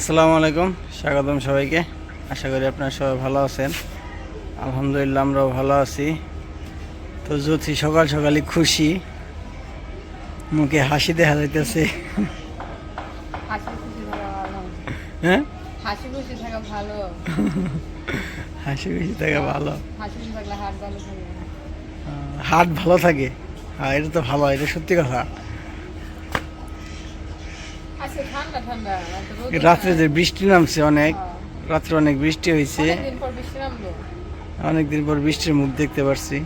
আসসালামু আলাইকুম স্বাগতম সবাইকে। আশা করি আপনারা সবাই ভালো আছেন। আলহামদুলিল্লাহ আমরাও ভালো আছি। তো জ্যোতি সকাল সকালই খুশি। মুখে হাসি দেখা যাইতেছে। হাসি খুশি থাকা ভালো। হ্যাঁ? হাসি খুশি থাকা ভালো। হাসি খুশি থাকা ভালো। হাট ভালো থাকে? হ্যাঁ এটা তো ভালো এটা সত্যি কথা। রাত্রে যে বৃষ্টি নামছে অনেক হ্যাঁ। রাত্রে অনেক বৃষ্টি হয়েছে। অনেকদিন পর বৃষ্টির মুখ দেখতে পারছি।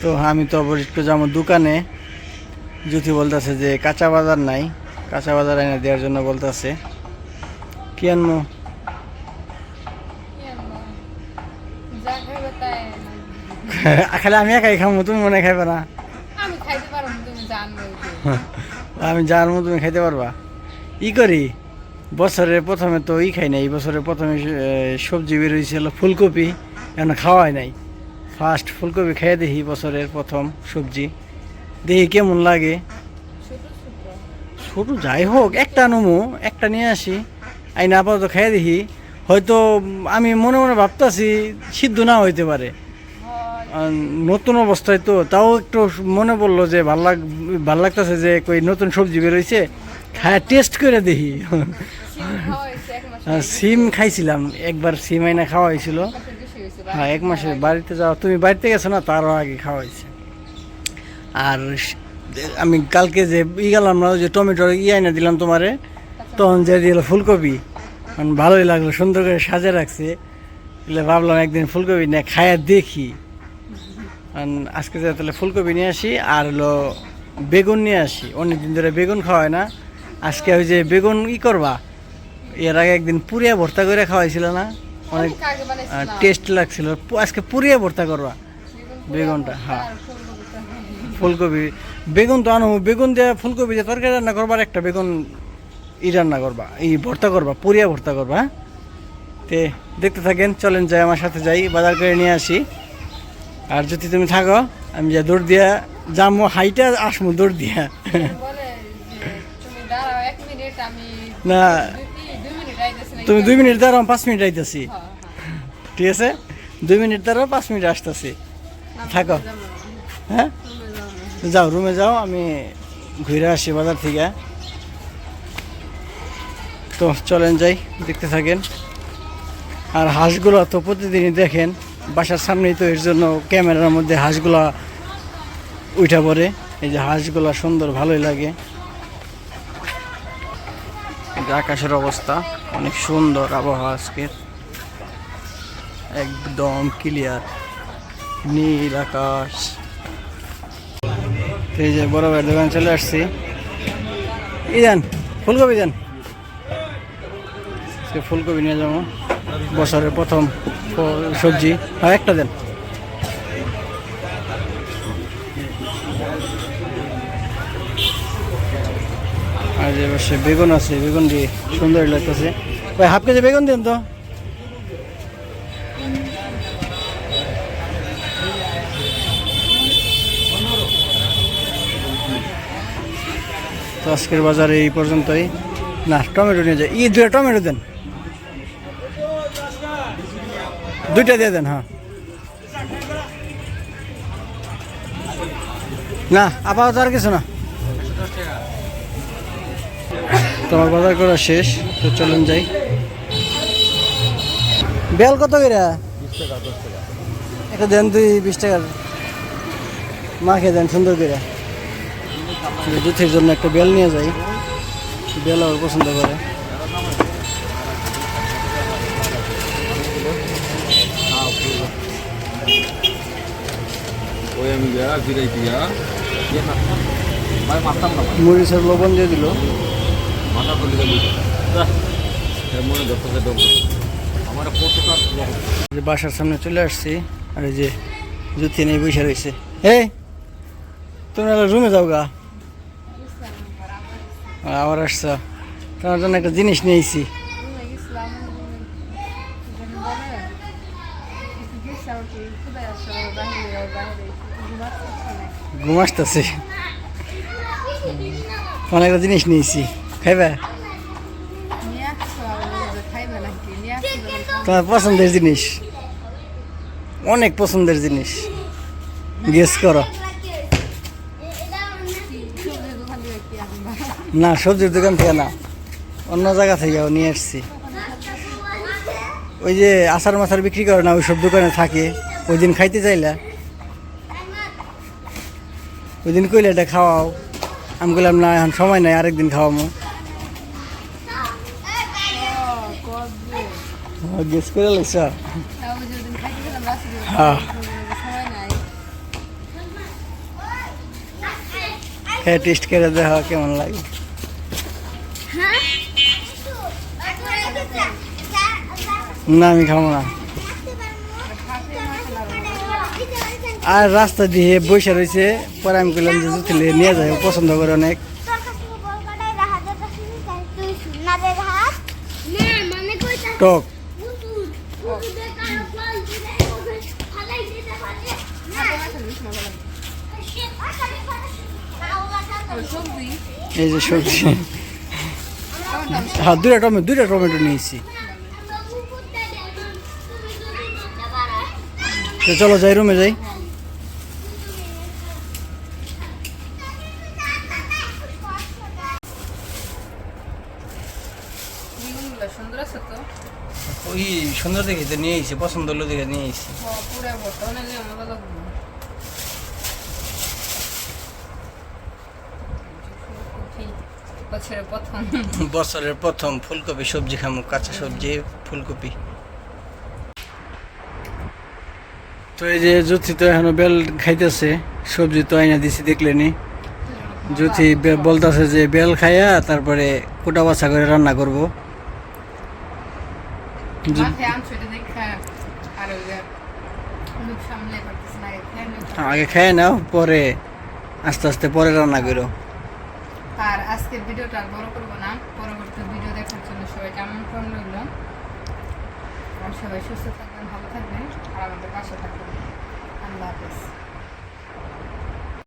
তো আমি তো অবশ্য একটু যাব দোকানে। জ্যোতি বলতেছে যে কাঁচা বাজার নাই কাঁচা বাজার এনে দেওয়ার জন্য বলতেছে। কি আনব খালি আমি একাই খাব তুমি মনে খাইবে না আমি খাইতে পারব না, তুমি আমি জানব তুমি খাইতে পারবা। ই করি বছরের প্রথমে তো ই খাই নাই বছরের প্রথমে সবজি বেরোইছিল ফুলকপি, এখন খাওয়াই নাই। ফার্স্ট ফুলকপি খেয়ে দেখি বছরের প্রথম সবজি। দেখি কেমন লাগে। ছোট যাই হোক একটা নমু, একটা নিয়ে আসি। আইনা আপাতত খেয়ে দেখি। হয়তো আমি মনে মনে ভাবতাছি সিদ্ধ না হইতে পারে। নতুন অবস্থায় তো তাও একটু মনে পড়ল যে ভালো লাগ ভালো লাগতেছে যে কই নতুন সবজি বেরোইছে খায় টেস্ট করে দেখি। সিম খাইছিলাম, একবার সিম আইনা খাওয়া হয়েছিল হ্যাঁ এক মাসে বাড়িতে যাওয়া তুমি বাড়িতে গেছো না, তারও আগে খাওয়া হয়েছে আর আমি কালকে যে ই গেলাম না যে টমেটো ই আইনা দিলাম তোমারে, তখন যে দিল ফুলকপি। মানে ভালোই লাগল, সুন্দর করে সাজে রাখছে। এলে ভাবলাম একদিন ফুলকপি না খায়া দেখি। আজকে যে তাহলে ফুলকপি নিয়ে আসি আর হলো বেগুন নিয়ে আসি। অনেকদিন ধরে বেগুন খাওয়া হয় না। আজকে ওই যে বেগুন ই করবা এর আগে একদিন পুরিয়া ভর্তা করে খাওয়াইছিল না? অনেক টেস্ট লাগছিল। আজকে পুরিয়া ভর্তা করবা। বেগুনটা, হ্যাঁ। ফুলকপি বেগুন তো আনো বেগুন দিয়ে ফুলকপি দিয়ে তরকারি রান্না করবা আর একটা বেগুন ই রান্না করবা এই ভর্তা করবা পুরিয়া ভর্তা করবা হ্যাঁ? তে দেখতে থাকেন চলেন যাই আমার সাথে যাই বাজার করে নিয়ে আসি। আর যদি তুমি থাকো আমি যা দৌড় দিয়া যামো হাইটা আসমো দৌড় দিয়া। না? তুমি দুই মিনিট দাঁড়াও পাঁচ মিনিট আইতেছি। হ্যাঁ, হ্যাঁ। ঠিক আছে? দুই মিনিট দাঁড়াও পাঁচ মিনিট আসতেছি। থাকো। হ্যাঁ। যাও রুমে যাও আমি ঘুরে আসি বাজার থেকে। তো চলেন যাই দেখতে থাকেন। আর হাঁসগুলো তো প্রতিদিনই দেখেন। বাসার সামনেই তো এর জন্য ক্যামেরার মধ্যে হাঁসগুলা উঠা পড়ে। এই যে হাঁসগুলা সুন্দর ভালোই লাগে। আকাশের অবস্থা, অনেক সুন্দর আবহাওয়া আজকের একদম ক্লিয়ার নীল আকাশ। এই যে বড় ভাইয়ের দোকানে চলে আসছি। ই দেন। ফুলকপি সে ফুলকপি নিয়ে যাব। বছরের প্রথম সবজি। হ্যাঁ একটা দেন। আর যে সে বেগুন আছে, বেগুন দিয়ে সুন্দর লাগতেছে। ভাই, হাফ কেজি বেগুন দেন তো। তো আজকের বাজারে এই পর্যন্তই। না, টমেটো নিয়ে যায় ই দুটো টমেটো দেন। দুইটা দিয়ে দেন হ্যাঁ। না, আপাতত আর কিছু না। তোমার বাজার করা শেষ, তো চলুন যাই। বেল কত করে? একটা দেন দুই, বিশ টাকার মাখে দেন, সুন্দর করে। দুধের জন্য একটা বেল নিয়ে যাই। বেল আমার পছন্দ করে। না মরিচের লবণ দিয়ে দিল। মাথা তুলে মনে ধরতেছে আমার কতটা বাসার সামনে চলে আসছি আর এই যে জুতি নেই বসে রয়েছে। এই তুমি রুমে যাও গা। আবার আসছ। তোমার জন্য একটা জিনিস নিয়েছি রুমে গেছিলাম, রুমে যখন বলে, কিছু গেছে আর কি, কোথায় আসছে? বলে, বাহিরে, আর বাহিরে। ঘুমাচ্ছে ইচ্ছা নাই। ঘুম আসতেছে। অনেকটা জিনিস নিয়েছি। খাইবা। তোমার পছন্দের জিনিস। অনেক পছন্দের জিনিস। গেস করো। না সবজির দোকান থেকে না। অন্য জায়গা থেকেও নিয়ে আসছি। ওই যে আচার মাছার বিক্রি করে না, ওই সব দোকানে থাকে। ওই দিন খাইতে চাইলা। ওই দিন কইলে, এটা খাওয়াও। আমি বললাম না, এখন সময় নাই, আরেকদিন খাওয়ামো। গেস করে লাগছ হ্যাঁ। হ্যাঁ টেস্ট করে দেখা কেমন লাগে। না, আমি খাব না। আর রাস্তা দিয়ে বসে রয়েছে, পরে আমি বললাম যে জুতিলে নিয়ে যায় পছন্দ করে অনেক। টক। এই যে সবজি। হ্যাঁ দুইটা টমেটো দুইটা টমেটো নিয়েছি। তো চলো যাই রুমে যাই। সুন্দর ওই সুন্দর দেখে তো নিয়ে এসেছি পছন্দ হলো দেখে নিয়ে এসেছি বছরের প্রথম। বছরের প্রথম ফুলকপি সবজি খামু কাঁচা সবজি ফুলকপি। তো এই যে জ্যোতি তো এখনও বেল খাইতেছে সবজি তো আইনা দিছি দেখলেনি। জ্যোতি বলতাছে যে বেল খাইয়া তারপরে কোটা বাছা করে রান্না করব। আগে খেয়ে নাও। পরে আস্তে আস্তে পরে রান্না করো। আর আজকের ভিডিওটা বড় করব না পরবর্তী ভিডিও দেখার জন্য সবাই কেমন কম রইল সবাই সুস্থ থাকবেন ভালো থাকবেন আর আমাদের পাশে থাকবেন। আল্লাহ হাফেজ